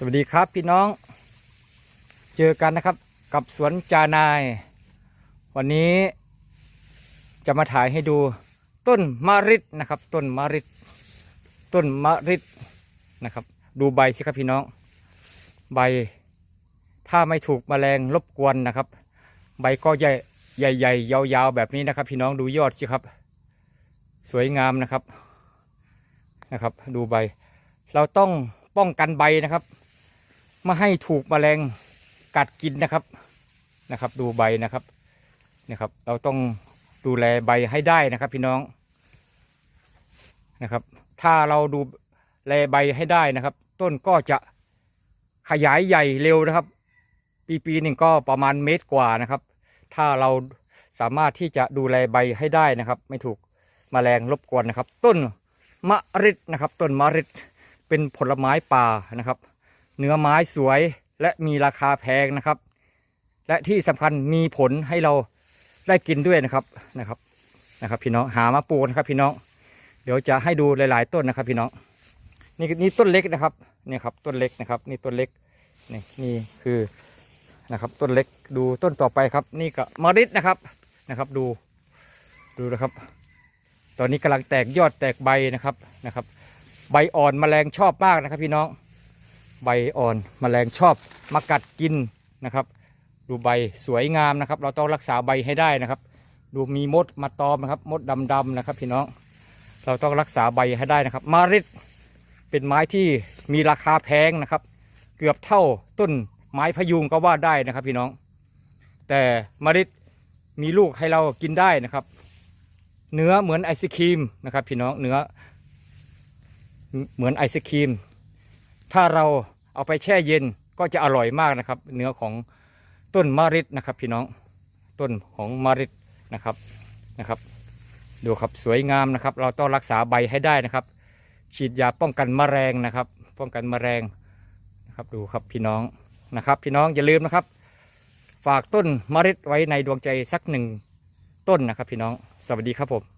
สวัสดีครับพี่น้อง เจอกันนะครับกับสวนจานาย วันนี้จะมาถ่ายให้ดูต้นมะริดนะครับ ต้นมะริดต้นมะริดนะครับ ดูใบสิครับพี่น้อง ใบ ถ้าไม่ถูกแมลงรบกวนนะครับ ใบก็ใหญ่ใหญ่ๆยาวๆแบบนี้นะครับ พี่น้องดูยอดสิครับ สวยงามนะครับนะครับ ดูใบ เราต้องป้องกันใบนะครับ ไม่ให้ถูกแมลงกัดกินนะครับนะครับ ดูใบนะครับนะครับ เราต้องดูแลใบให้ได้นะครับ พี่น้องนะครับ ถ้าเราดูแลใบให้ได้นะครับ ต้นก็จะขยายใหญ่เร็วนะครับ ปีปีหนึ่งก็ประมาณเมตรกว่านะครับ ถ้าเราสามารถที่จะดูแลใบให้ได้นะครับ ไม่ถูกแมลงรบกวนนะครับ ต้นมะริดนะครับ ต้นมะริดเป็นผลไม้ป่านะครับ เนื้อไม้สวยและมีราคาแพงนะครับ และที่สำคัญมีผลให้เราได้กินด้วยนะครับนะครับนะครับพี่น้องหามาปลูกนะครับพี่น้อง เดี๋ยวจะให้ดูหลาย ๆ ต้นนะครับพี่น้องนี่นี่ต้นเล็กนะครับนี่ครับต้นเล็กนะครับ นี่ต้นเล็กนี่นี่คือนะครับต้นเล็กดูต้นต่อไปครับ นี่ก็มะริดนะครับนะครับดูดูนะครับ ตอนนี้กำลังแตกยอดแตกใบนะครับนะครับ ใบอ่อนแมลงชอบมากนะครับพี่น้อง ใบอ่อนแมลงชอบมากัดกินนะครับ ดูใบสวยงามนะครับ เราต้องรักษาใบให้ได้นะครับ ดูมีมดมาตอมนะครับ มดดำๆนะครับพี่น้อง เราต้องรักษาใบให้ได้นะครับ มาริดเป็นไม้ที่มีราคาแพงนะครับ เกือบเท่าต้นไม้พยุงก็ว่าได้นะครับพี่น้อง แต่มาริดมีลูกให้เรากินได้นะครับ เนื้อเหมือนไอศครีมนะครับ พี่น้องเนื้อเหมือนไอศครีม ถ้าเราเอาไปแช่เย็นก็จะอร่อยมากนะครับ เนื้อของต้นมะริดนะครับ พี่น้องต้นของมะริดนะครับนะครับ ดูครับสวยงามนะครับ เราต้องรักษาใบให้ได้นะครับ ฉีดยาป้องกันแมลงนะครับ ป้องกันแมลงนะครับดูครับพี่น้องนะครับ พี่น้องอย่าลืมนะครับ ฝากต้นมะริดไว้ในดวงใจสักหนึ่งต้นนะครับ พี่น้องสวัสดีครับผม